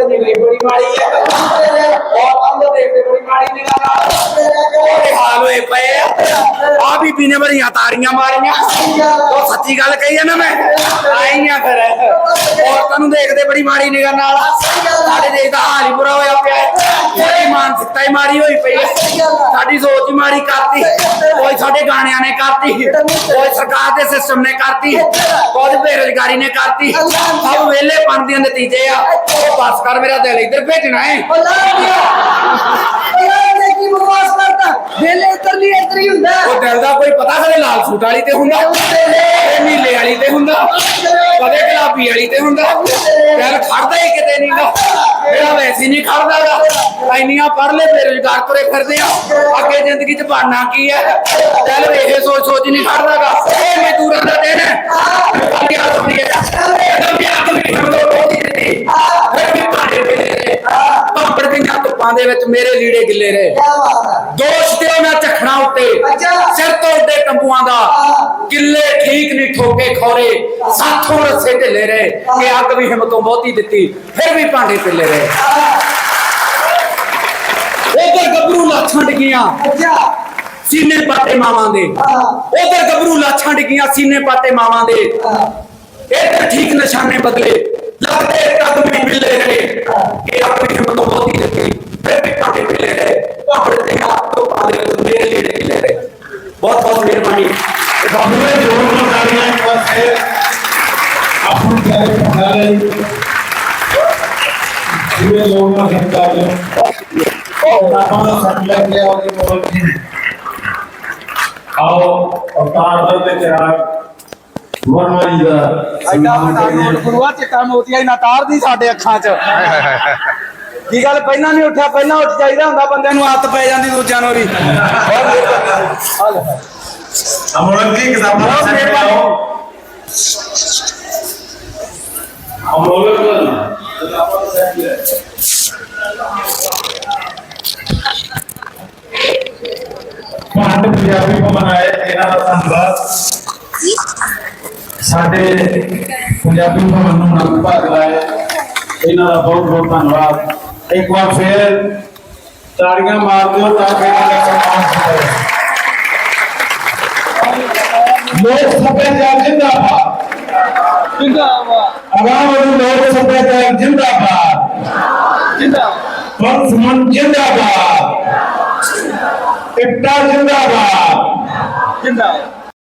ਬੜੀਆਂ ਤਾਰੀਆਂ ਮਾਰੀਆਂ। ਉਹ ਸੱਚੀ ਗੱਲ ਕਹੀ ਆ ਨਾ ਮੈਂ। ਆਈਆਂ ਫਿਰ। ਔਰਤਾਂ ਦੇਖਦੇ ਬੜੀ ਮਾੜੀ ਨਿਗਾਹ ਨਾਲ। ਸਾਡੇ ਦੇਸ਼ ਦਾ ਹਾਲ ਹੀ ਬੁਰਾ ਹੋਇਆ ਪਿਆ ਹੈ। ਸਾਡੀ ਮਾਨਸਿਕਤਾ ਹੀ ਮਾੜੀ ਹੋਈ ਪਈ ਹੈ। ਸਾਡੀ ਸੋਚ ਹੀ ਮਾੜੀ ਕਰਤੀ। ਕੋਈ ਸਾਡੇ ਗਾਣਿਆਂ ਨੇ ਕਰਤੀ। ਕੋਈ ਸਰਕਾਰ ਦੇ ਸਿਸਟਮ ਨੇ ਕਰਤੀ। ਕੋਈ ਬੇਰੁਜ਼ਗਾਰੀ ਨੇ ਕਰਤੀ। ਸਭ ਵੇਲੇ ਪਣ ਦੇ ਨਤੀਜੇ ਆ। ਉਹ ਬਸ ਕਰ, ਮੇਰਾ ਦਿਲ ਇੱਧਰ ਭੇਜਣਾ ਹੈ। ਵੇਲੇ ਇਧਰ ਨਹੀਂ ਇਧਰ ਹੀ ਹੁੰਦਾ। ਉਹ ਦਿਲ ਦਾ ਕੋਈ ਪਤਾ ਕਦੇ ਲਾਲ ਸੂਟ ਵਾਲੀ ਤੇ ਹੁੰਦਾ? ਇਹ ਨੀਲੇ ਵਾਲੀ ਤੇ ਹੁੰਦਾ? ਕਦੇ ਗੁਲਾਬੀ ਵਾਲੀ ਤੇ ਹੁੰਦਾ? ਦਿਲ ਖੜਦਾ ਹੀ ਕਿਤੇ ਨਹੀਂ ਗਾ। ਮੇਰਾ ਵੈਸੇ ਨਹੀਂ ਖੜਦਾਗਾ ਇੰਨੀਆਂ ਪੜ੍ਹ ਲੈ ਬੇਰੁਜ਼ਗਾਰ ਤੁਰੇ ਫਿਰਦੇ ਆ। ਅੱਗੇ ਜ਼ਿੰਦਗੀ 'ਚ ਬਣਨਾ ਕੀ ਹੈ? ਦਿਲ ਇਹ ਸੋਚ ਸੋਚ ਨਹੀਂ ਖੜਦਾਗਾ ਹੈ ਅੱਗੇ ਆ ਜਾਂਦੀ ਹੈ ਫਿਰ ਵੀ ਭਾਰੇ ਵੇਲੇ ਪੰਪੜ ਦੀਆਂ ਤੋਂ ਰੂਪਾਂ ਦੇ ਵਿੱਚ ਮੇਰੇ ਲੀੜੇ ਗਿੱਲੇ ਰਹੇ। ਦੋਸ਼ ਤੇ ਉਹਨਾਂ ਝਖਣਾ ਉੱਤੇ। ਸਿਰ ਤੋਂ ਉੱਡੇ ਕੰਬੂਆਂ ਦਾ। ਕਿੱਲੇ ਠੀਕ ਨਹੀਂ ਠੋਕੇ ਖੋਰੇ। ਸਾਥੋਂ ਰੱਸੇ ਢਿੱਲੇ ਰਹੇ। ਕਿ ਅੱਗ ਵੀ ਹਿੰਮਤੋਂ ਬਹੁਤੀ ਦਿੱਤੀ। ਫਿਰ ਵੀ ਭਾਂਡੇ ਪਿੱਲੇ ਰਹੇ। ਉਧਰ ਗੱਭਰੂ ਲਾਛਾਂ ਡਿੱਗੀਆਂ। ਸੀਨੇ ਪਾਟੇ ਮਾਵਾਂ ਦੇ। ਉਧਰ ਗੱਭਰੂ ਲਾਛਾਂ ਡਿੱਗੀਆਂ ਸੀਨੇ ਪਾਟੇ ਮਾਵਾਂ ਦੇ। ਇੱਧਰ ਠੀਕ ਨਿਸ਼ਾਨੇ ਬਦਲੇ। ਲੱਗਦੇ ਕਦਮ ਵੀ ਮਿਲੇ ਰਹੇ। ਕਿ ਆਪਣੀ ਹਿੰਮਤ ਬਹੁਤੀ ਦਿੱਤੀ। ਉਹ ਦਾ ਸੱਟ ਲੱਗ ਗਿਆ ਉਹਦੇ ਮੋਲ ਜੀ ਆਓ ਅਵਤਾਰ ਦਾ ਤੇ ਚਿਰਾਗ ਵਰਮਾ ਦਾ ਐਡਾ ਵੱਡਾ ਨੋਟ ਗੁਰੂਆ ਚਿੱਟਾ ਮੋਤੀਆ ਹੀ ਨਾ ਤਾਰਦੀ ਸਾਡੇ ਅੱਖਾਂ 'ਚ ਕੀ ਗੱਲ ਪਹਿਲਾਂ ਨਹੀਂ ਉੱਠਿਆ? ਪਹਿਲਾਂ ਉੱਠ ਜਾਈਦਾ ਹੁੰਦਾ, ਬੰਦਿਆਂ ਨੂੰ ਆਦਤ ਪੈ ਜਾਂਦੀ ਦੂਜਿਆਂ ਨੂੰ ਵੀ। ਅਮਰਤ ਜੀ ਕਿਤਾਬਾਂ ਬਹੁਤ ਸੱਟ ਮਿਹਰਬਾਨੀ ਲਾਓ। ਅਮਰਤ ਕਿਤਾਬਾਂ ਸੱਟ ਲੈ ਪੰਜਾਬੀ ਮਨਾਏ ਇਹਨਾਂ ਦਾ ਧੰਨਵਾਦ। ਸਾਡੇ ਪੰਜਾਬੀ ਭਵਨ ਨੂੰ ਨੰਦ ਭਾਗ ਲਾਏ। ਇਹਨਾਂ ਦਾ ਬਹੁਤ ਬਹੁਤ ਧੰਨਵਾਦ। ਇੱਕ ਵਾਰ ਫੇਰ ਤਾੜੀਆਂ ਮਾਰ ਦਿਓ ਤਾਂ ਕਿ ਇਹਨਾਂ ਦਾ ਸਨਮਾਨ ਹੋਵੇ ਲੋਕ ਸੱਭਿਆਚਾਰ ਜਿੰਦਾਬਾਦ। ਜਿੰਦਾਬਾਦ। ਆਵਾਮ ਨੂੰ ਲੋਕ ਸੱਭਿਆਚਾਰ ਜਿੰਦਾਬਾਦ। ਜਿੰਦਾਬਾਦ। ਪੰਥਮਨ ਜਿੰਦਾਬਾਦ। ਇਕਤਾ ਜਿੰਦਾਬਾਦ ਜਿੰਦਾਬਾਦ